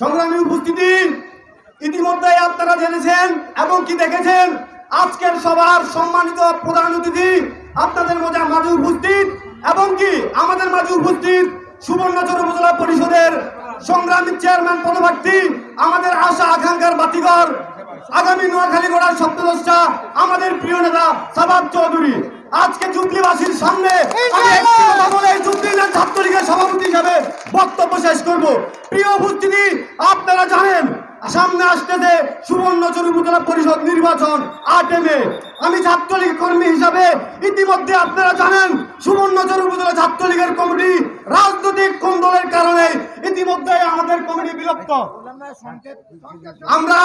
সংগ্রামী উপস্থিতি ইতিমধ্যে আপনারা জেনেছেন এবং কি দেখেছেন? আজকের সবার সম্মানিত প্রধান অতিথি আপনাদের মাঝে মাঝে উপস্থিত এবং কি আমাদের মাঝে উপস্থিত সুবর্ণচর উপজেলা পরিষদের সংগ্রামী চেয়ারম্যান পদপ্রার্থী, আমাদের আশা আকাঙ্ক্ষার বাতিঘর, আগামী নোয়াখালী গড়ার সপ্তদশা, আমাদের প্রিয় নেতা সাবাব চৌধুরী। আজকে জুবলিবাসীর সামনে আমি একটি কথা বলে জুবলিল্যান্ড ছাত্রলীগের সভাপতি হিসাবে বক্তব্য শেষ করব। প্রিয় উপস্থিতি আপনারা জানেন সামনে আসতেছে সুবর্ণচর উপজেলা পরিষদ নির্বাচন আট মে। আমি ছাত্রলীগ কর্মী হিসাবে ইতিমধ্যে আপনারা জানেন সুবর্ণচর উপজেলা ছাত্রলীগের কমিটি রাজনৈতিক কোন্দলের কারণে ইতিমধ্যে আমাদের কমিটি বিলুপ্ত। আমরা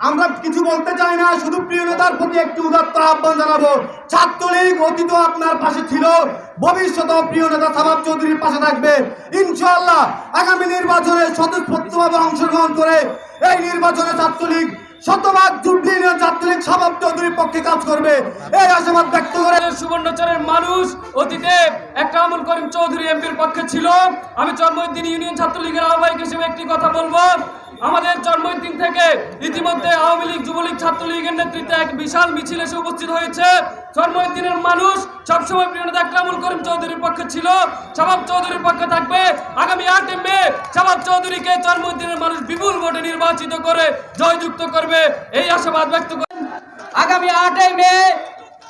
আমরা কিছু বলতে চাই না, শুধু প্রিয় নেতার প্রতি একটি উদাত্ত আহ্বান জানাব। ছাত্রলীগ অতীত আপনার পাশে ছিল ভবিষ্যৎ প্রিয় নেতা সাবাব চৌধুরীর পাশে থাকবে। ইনশাআল্লাহ আগামী নির্বাচনে স্বতঃস্ফূর্তভাবে অংশগ্রহণ করে এই নির্বাচনে ছাত্রলীগ শতভাগ ছাত্রলীগ সাবাব চৌধুরীর পক্ষে কাজ করবে। এই আশাবাদ ব্যক্ত করে সুবর্ণচরের মানুষ অতীতে একটা আমল করিম চৌধুরী এমপির পক্ষে ছিল। আমি জন্মদিন ইউনিয়ন ছাত্রলীগের আহ্বায়ক হিসেবে একটি কথা বলব। আমাদের জন্মদিন থেকে ইতিমধ্যে আওয়ামী লীগ, যুবলীগ, ছাত্রলীগের নেতৃত্বে এক বিশাল মিছিল এসে উপস্থিত হয়েছে। জন্মদিনের মানুষ সবসময় প্রিয় নেতা আকরামুল করিম চৌধুরীর পক্ষে ছিল। শাবাব চৌধুরীর পক্ষে থাকবে আগামী আট মে। শাবাব চৌধুরীকে জন্মদিনের মানুষ বিপুল ভোটে নির্বাচিত করে জয়যুক্ত করবে। এই আশাবাদ ব্যক্ত করে আগামী আটই মে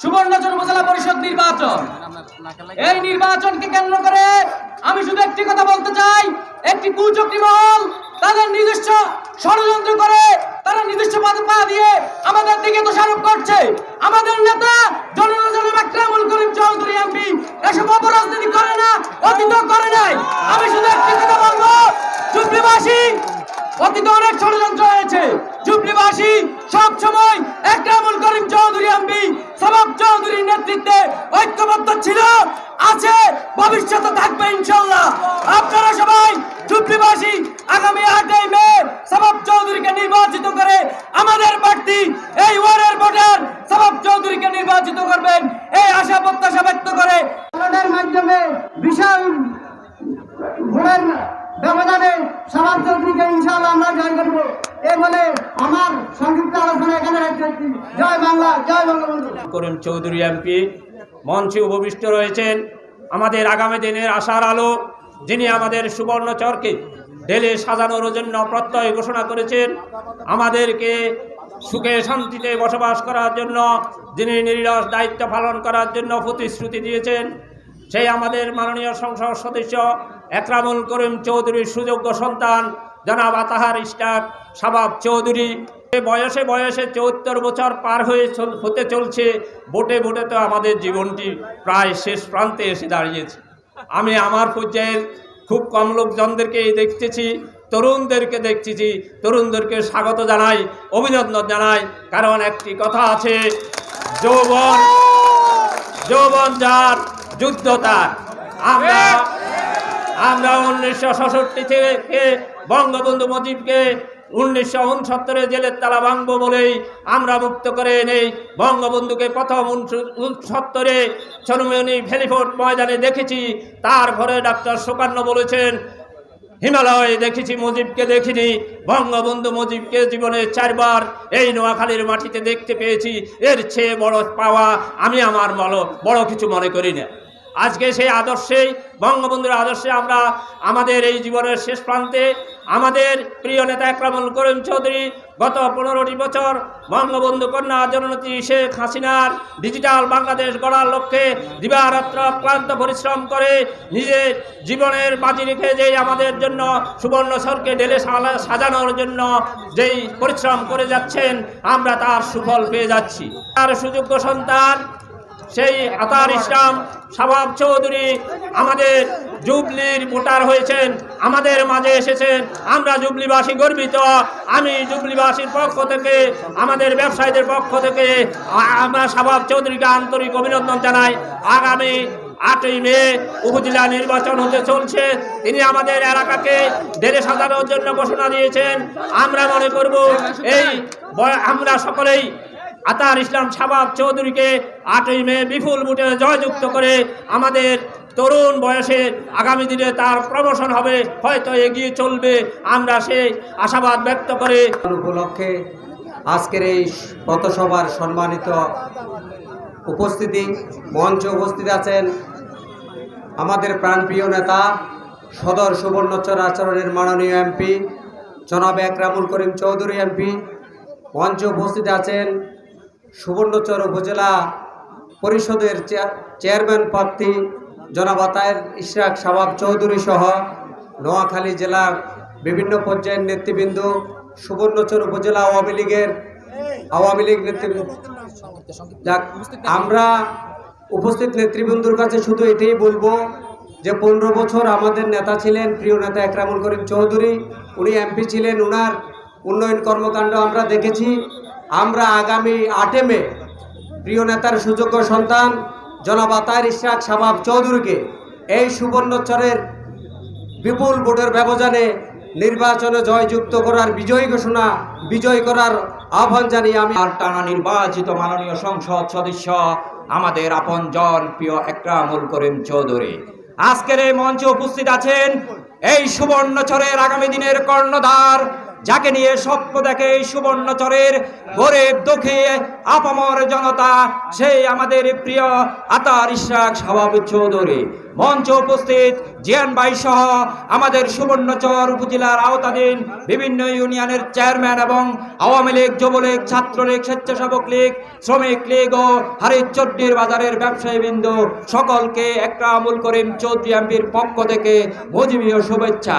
সুবর্ণচর উপজেলা পরিষদ নির্বাচন। এই নির্বাচনকে কেন্দ্র করে আমি শুধু একটি কথা বলতে চাই, একটি কুচক্রী মহল তাদের নিজস্ব ষড়যন্ত্র করে, তারা নিজস্ব পদে পা দিয়ে আমাদের দিকে দোষারোপ করছে। আমাদের নেতা জনরঞ্জন আকরামুল করিম চৌধুরী এমপি, এসব অপরাজনীতি করে না অতীত করে নাই। আমি শুধু একটি কথা বলব চুপড়িবাসী অতীতে অনেক ষড়যন্ত্র হয়েছে। জুবলিবাসী সব সময় একরামুল করিম চৌধুরী এমপি সবাব চৌধুরীর নেতৃত্বে ঐক্যবদ্ধ ছিল। আছে, ভবিষ্যতে থাকবে ইনশাল্লাহ। আপনারা সবাই জুবলিবাসী আগামী আটই মে সবাব চৌধুরীকে নির্বাচিত করে আমাদের প্রার্থী এই ওয়ার্ডের ভোটার সবাব চৌধুরীকে নির্বাচিত করবেন। এই আশা প্রত্যাশা ব্যক্ত করে মাধ্যমে বিশাল ভোটের ব্যবধানে সবার চৌধুরীকে আমরা জয় করব। এ বলে আমার সংযুক্ত আলোচনা এখানে জয় বাংলা, জয় চৌধুরী এমপি, মঞ্চে উপবিষ্ট রয়েছেন আমাদের আগামী দিনের আশার আলো, যিনি আমাদের সুবর্ণচরকে ঢেলে সাজানোর জন্য প্রত্যয় ঘোষণা করেছেন, আমাদেরকে সুখে শান্তিতে বসবাস করার জন্য, যিনি নিরস দায়িত্ব পালন করার জন্য প্রতিশ্রুতি দিয়েছেন সেই আমাদের মাননীয় সংসদ সদস্য একরামুল করিম চৌধুরীর সুযোগ্য সন্তান, জনাব আতাহার ইস্টাক সাবাব চৌধুরী। বয়সে বয়সে চৌত্তর বছর পার হয়ে হতে চলছে, ভোটে ভোটে তো আমাদের জীবনটি প্রায় শেষ প্রান্তে এসে দাঁড়িয়েছে। আমি আমার পর্যায়ের খুব কম লোকজনদেরকে দেখতেছি, তরুণদেরকে দেখতেছি, তরুণদেরকে স্বাগত জানাই, অভিনন্দন জানাই, কারণ একটি কথা আছে, যৌবন যৌবন যার যুদ্ধ তার আমরা আমরা উনিশশো সাতষট্টি থেকে বঙ্গবন্ধু মুজিবকে উনিশশো উনসত্তরে জেলের তালা ভাঙবো বলেই আমরা মুক্ত করে নেই বঙ্গবন্ধুকে প্রথম উনসত্তরে সনুমনি ভেলিফোর্ট ময়দানে দেখেছি। তারপরে ডাক্তার সুকান্ন বলেছেন, হিমালয়ে দেখেছি, মুজিবকে দেখিনি। বঙ্গবন্ধু মুজিবকে জীবনে চারবার এই নোয়াখালীর মাটিতে দেখতে পেয়েছি। এর চেয়ে বড় পাওয়া আমি আমার বড় কিছু মনে করি না। আজকে সেই আদর্শেই বঙ্গবন্ধুর আদর্শে আমরা আমাদের এই জীবনের শেষ প্রান্তে আমাদের প্রিয় নেতা একরামুল করিম চৌধুরী গত পনেরোটি বছর বঙ্গবন্ধু কন্যা জননেত্রী শেখ হাসিনার ডিজিটাল বাংলাদেশ গড়ার লক্ষ্যে দিবারাত্র ক্লান্ত পরিশ্রম করে নিজের জীবনের বাজি রেখে যেই আমাদের জন্য সুবর্ণচরকে ঢেলে সালা- সাজানোর জন্য যেই পরিশ্রম করে যাচ্ছেন, আমরা তার সুফল পেয়ে যাচ্ছি। তার সুযোগ্য সন্তান সেই আতার ইসলাম শাবাব চৌধুরী আমাদের জুবলির ভোটার হয়েছেন, আমাদের মাঝে এসেছেন। আমরা জুবলিবাসী গর্বিত। আমি জুবলিবাসীর পক্ষ থেকে, আমাদের ব্যবসায়ীদের পক্ষ থেকে আমরা শাবাব চৌধুরীকে আন্তরিক অভিনন্দন জানাই। আগামী আটই মে উপজেলা নির্বাচন হতে চলছে। তিনি আমাদের এলাকাকে দেড়ে সাজানোর জন্য ঘোষণা দিয়েছেন। আমরা মনে করব, এই আমরা সকলেই আতার ইসলাম শাবাব চৌধুরীকে আটই মে বিপুল ভোটে জয়যুক্ত করে আমাদের তরুণ বয়সে আগামী দিনে তার প্রমোশন হবে। হয়তো এগিয়ে চলবে। আমরা সেই আশাবাদ ব্যক্ত করে উপলক্ষে আজকের এই পথসভার সম্মানিত উপস্থিতি, মঞ্চে উপস্থিত আছেন আমাদের প্রাণপ্রিয় নেতা, সদর সুবর্ণচর আচরণের মাননীয় এমপি, জনাব একরামুল করিম চৌধুরী এমপি। মঞ্চে উপস্থিত আছেন সুবর্ণচর উপজেলা পরিষদের চেয়া- চেয়ারম্যান প্রার্থী জনাব আতায়ের ইশরাক শাবাব চৌধুরী সহ নোয়াখালী জেলার বিভিন্ন পর্যায়ের নেতৃবৃন্দ, সুবর্ণচর উপজেলা আওয়ামী লীগের আওয়ামী লীগ নেতৃবৃন্দ। আমরা উপস্থিত নেতৃবৃন্দুর কাছে শুধু এটাই বলব যে পনেরো বছর আমাদের নেতা ছিলেন, প্রিয় নেতা একরামুল করিম চৌধুরী। উনি এমপি ছিলেন, উনার উন্নয়ন কর্মকাণ্ড আমরা দেখেছি। আমরা আগামী আটে মে, প্রিয় নেতার সুযোগ্য সন্তান, জনাব আতার ইশরাক শাবাব চৌধুরীকে এই সুবর্ণচরের বিপুল ভোটের ব্যবধানে নির্বাচনে জয়যুক্ত করার বিজয়ী ঘোষণা, বিজয় করার আহ্বান জানিয়ে আমি আর টানা নির্বাচিত মাননীয় সংসদ সদস্য আমাদের আপনজন প্রিয় একরামুল করিম চৌধুরী। আজকের এই মঞ্চে উপস্থিত আছেন এই সুবর্ণচরের আগামী দিনের কর্ণধার যাকে নিয়ে স্বপ্ন দেখে সুবর্ণচরের গরিব দুঃখী আপামর জনতা সেই আমাদের প্রিয় আতার ইশরাক স্বভাব চৌধুরী। মঞ্চ উপস্থিত জিয়ান ভাই সহ আমাদের সুবর্ণচর উপজেলার আওতাধীন বিভিন্ন ইউনিয়নের চেয়ারম্যান এবং আওয়ামী লীগ, যুবলীগ, ছাত্রলীগ, স্বেচ্ছাসেবক লীগ, শ্রমিক লীগ ও হারিচড্ডির বাজারের ব্যবসায়ী ব্যবসায়ীবৃন্দ সকলকে একরামুল করিম চৌধুরী এমপির পক্ষ থেকে মজিবীয় শুভেচ্ছা।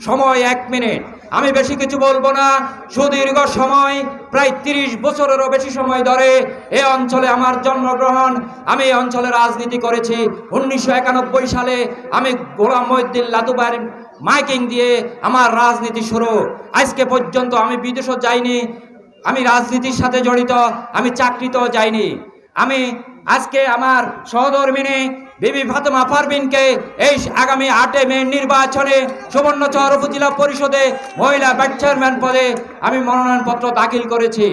সময় এক মিনিট। আমি বেশি কিছু বলব না। সুদীর্ঘ সময়, প্রায় তিরিশ বছরেরও বেশি সময় ধরে এ অঞ্চলে আমার জন্মগ্রহণ। আমি এই অঞ্চলে রাজনীতি করেছি। উনিশশো একানব্বই সালে আমি গোলাম মহিদ্দিন লাতুবার মাইকিং দিয়ে আমার রাজনীতি শুরু। আজকে পর্যন্ত আমি বিদেশও যাইনি। আমি রাজনীতির সাথে জড়িত। আমি চাকরিতেও যাইনি। আমি আজকে আমার সহধর্মিনী বিবি ফাতেমা পারবিনকে এই আগামী আটে মে নির্বাচনে সুবর্ণচর উপজেলা পরিষদে মহিলা ব্যাট চেয়ারম্যান পদে আমি মনোনয়নপত্র দাখিল করেছি।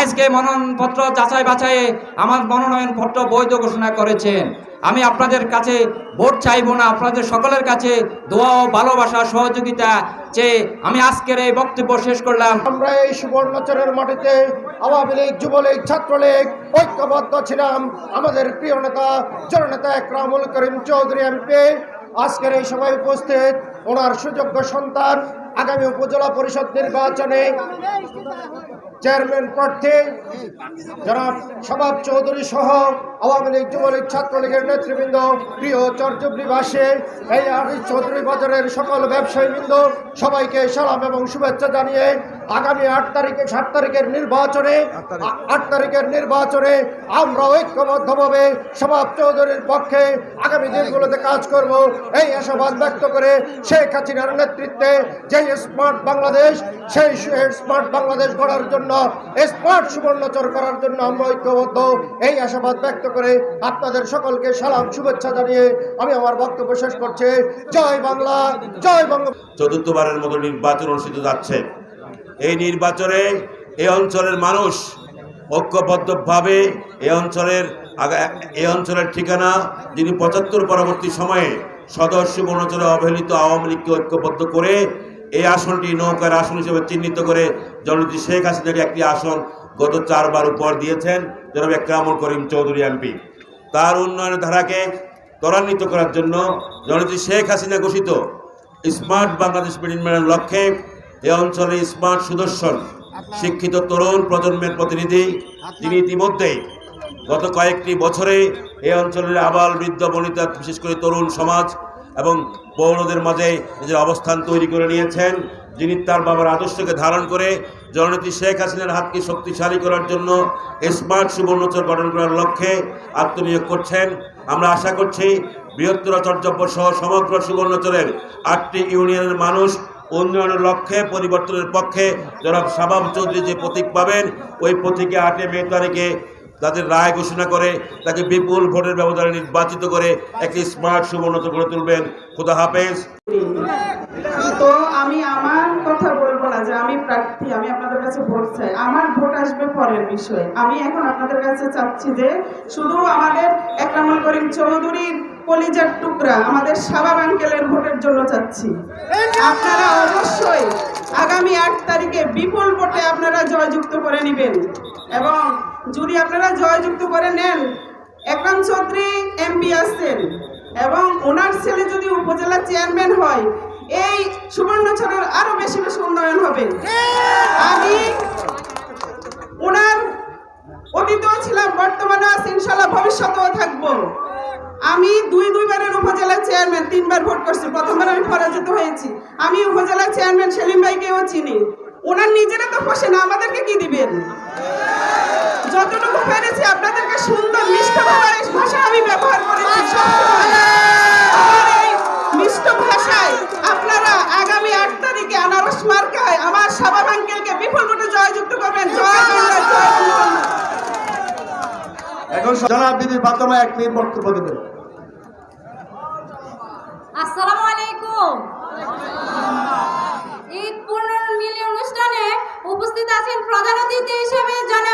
আজকে মনোনয়নপত্র যাচাই বাছাইয়ে আমার মনোনয়নপত্র বৈধ ঘোষণা করেছেন। আমি আপনাদের কাছে ভোট চাইব না, আপনাদের সকলের কাছে দোয়া ও ভালোবাসা, সহযোগিতা চেয়ে আমি আজকের এই বক্তব্য শেষ করলাম। আমরা এই সুবর্ণচরের মাটিতে আওয়ামী লীগ, যুবলীগ, ছাত্রলীগ, ঐক্যবদ্ধ ছিলাম। আমাদের প্রিয় নেতা জননেতা একরামুল করিম চৌধুরী এমপি, আজকের এই সভায় উপস্থিত ওনার সুযোগ্য সন্তান আগামী উপজেলা পরিষদ নির্বাচনে চেয়ারম্যান প্রার্থী জনাব সবাব চৌধুরী সহ আওয়ামী লীগ যুবলীগ ছাত্রলীগের নেতৃবৃন্দ, প্রিয় চর্যবৃবাসে এই আরিফ চৌধুরী বাজারের সকল ব্যবসায়ীবৃন্দ, সবাইকে সালাম এবং শুভেচ্ছা জানিয়ে আগামী আট তারিখে সাত তারিখের নির্বাচনে আট তারিখের নির্বাচনে আমরা ঐক্যবদ্ধভাবে সবাব চৌধুরীর পক্ষে আগামী দিনগুলোতে কাজ করব। এই আশাবাদ ব্যক্ত করে শেখ হাসিনার নেতৃত্বে যে স্মার্ট বাংলাদেশ সেই স্মার্ট বাংলাদেশ গড়ার জন্য স্মার্ট সুবর্ণচর করার জন্য আমরা ঐক্যবদ্ধ। এই আশাবাদ ব্যক্ত করে আপনাদের সকলকে সালাম শুভেচ্ছা জানিয়ে আমি আমার বক্তব্য শেষ করছি। জয় বাংলা জয় বাংলা চতুর্থবারের মতো নির্বাচন অনুষ্ঠিত যাচ্ছে এই নির্বাচনে এই অঞ্চলের মানুষ ঐক্যবদ্ধভাবে এই অঞ্চলের এই অঞ্চলের ঠিকানা যিনি পঁচাত্তর পরবর্তী সময়ে সদস্য বনাঞ্চলে অবহেলিত আওয়ামী লীগকে ঐক্যবদ্ধ করে এই আসনটি নৌকার আসন হিসেবে চিহ্নিত করে জননেত্রী শেখ হাসিনার একটি আসন গত চারবার উপহার দিয়েছেন জনাব একরামুল করিম চৌধুরী এমপি। তার উন্নয়নের ধারাকে ত্বরান্বিত করার জন্য জননেত্রী শেখ হাসিনা ঘোষিত স্মার্ট বাংলাদেশ নির্মাণের লক্ষ্যে এ অঞ্চলে স্মার্ট সুদর্শন শিক্ষিত তরুণ প্রজন্মের প্রতিনিধি যিনি ইতিমধ্যেই গত কয়েকটি বছরে এই অঞ্চলের আবাল বৃদ্ধ বনিতা বিশেষ করে তরুণ সমাজ এবং পৌরদের মাঝে নিজের অবস্থান তৈরি করে নিয়েছেন। যিনি তার বাবার আদর্শকে ধারণ করে জননেত্রী শেখ হাসিনার হাতকে শক্তিশালী করার জন্য স্মার্ট সুবর্ণচর গঠন করার লক্ষ্যে আত্মনিয়োগ করছেন। আমরা আশা করছি বৃহত্তর চর্যব্য সহ সমগ্র সুবর্ণচরের আটটি ইউনিয়নের মানুষ উন্নয়নের লক্ষ্যে, পরিবর্তনের পক্ষে জনাব শাবাব চৌধুরী যে প্রতীক পাবেন, ওই প্রতীকে আটে মে তারিখে তাদের রায় ঘোষণা করে, তাকে বিপুল ভোটের ব্যবধানে নির্বাচিত করে একটি স্মার্ট সুবর্ণত করে তুলবেন। খুদা হাফেজ। তো আমি আমার কথা বলব না যে আমি প্রার্থী, আমি আপনাদের কাছে ভোট চাই। আমার ভোট আসবে পরের বিষয়। আমি এখন আপনাদের কাছে চাচ্ছি যে শুধু আমাদের একরামুল করিম চৌধুরীর কলিজার টুকরা আমাদের সাবাব আঙ্কেলের ভোটের জন্য চাচ্ছি। আপনারা অবশ্যই আগামী আট তারিখে বিপুল ভোটে আপনারা জয়যুক্ত করে নেবেন। এবং যদি আপনারা জয়যুক্ত করে নেন, একরাম চৌধুরী এমপি আছেন এবং ওনার ছেলে যদি উপজেলা চেয়ারম্যান হয়, এই সুবর্ণচরের আরও বেশি বেশি উন্নয়ন হবে আমি ওনার অতীতও ছিলাম বর্তমানে আছি ইনশাল্লাহ ভবিষ্যতেও থাকব আমি দুই দুইবারের উপজেলা চেয়ারম্যান তিনবার ভোট করছি প্রথমবার আমি পরাজিত হয়েছি আমি উপজেলা চেয়ারম্যান সেলিম ভাইকেও চিনি ওনার নিজেরা তো ফসে না আমাদেরকে কি দিবেন যতটুকু পেরেছি আপনাদেরকে সুন্দর মিষ্ট ভাষায় ভাষা আমি ব্যবহার করেছি সবসময়। আমার এই মিষ্ট ভাষায় আপনারা আগামী আট তারিখে আনারস মার্কায় আমার সাবাব আঙ্কেলকে বিপুল ভোটে জয়যুক্ত করবেন জয় বাংলা জয় বঙ্গবন্ধু। এখন জনাব বিবি ফাতেমা এক মিনিট বক্তব্য দেবেন। আসসালামু আলাইকুম। ঈদ পুনর্মিলনী অনুষ্ঠানে উপস্থিত আছেন প্রধান অতিথি হিসেবে জনাব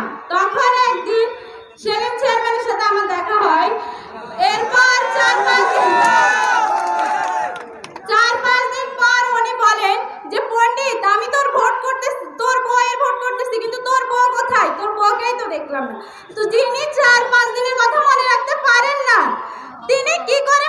করছিলাম তখন একদিন সেলিম চেয়ারম্যানের সাথে আমার দেখা হয়। এরপর চার পাঁচ চার পাঁচ দিন পর উনি বলেন যে, পণ্ডিত, আমি তোর ভোট করতেছি, তোর বউয়ের ভোট করতেছি, কিন্তু তোর বউ কোথায়? তোর বউকেই তো দেখলাম না। তো যিনি চার পাঁচ দিনের কথা মনে রাখতে পারেন না, তিনি কি করে